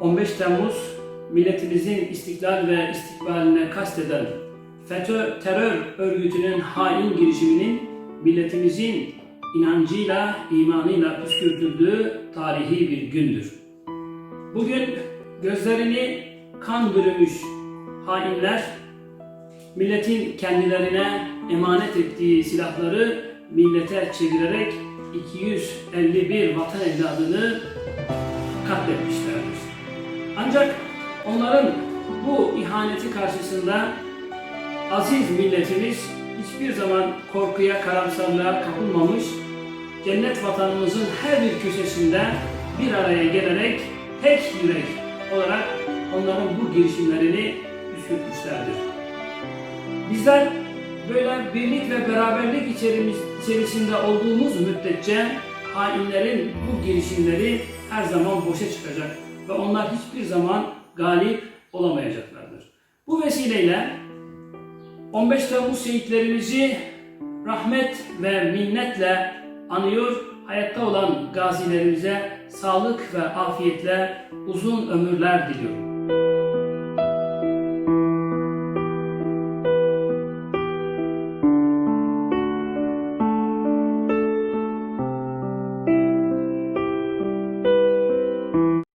15 Temmuz milletimizin istiklal ve istikbaline kasteden FETÖ terör örgütünün hain girişiminin milletimizin inancıyla, imanıyla püskürtüldüğü tarihi bir gündür. Bugün gözlerini kan bürümüş hainler milletin kendilerine emanet ettiği silahları millete çevirerek 251 vatan evladını katletmişlerdir. Ancak onların bu ihaneti karşısında aziz milletimiz hiçbir zaman korkuya, karamsarlığa kapılmamış, cennet vatanımızın her bir köşesinde bir araya gelerek tek yürek olarak onların bu girişimlerini püskürtmüşlerdir. Bizler böyle birlik ve beraberlik içerisinde olduğumuz müddetçe hainlerin bu girişimleri her zaman boşa çıkacak ve onlar hiçbir zaman galip olamayacaklardır. Bu vesileyle 15 Temmuz şehitlerimizi rahmet ve minnetle anıyor, hayatta olan gazilerimize sağlık ve afiyetle uzun ömürler diliyorum.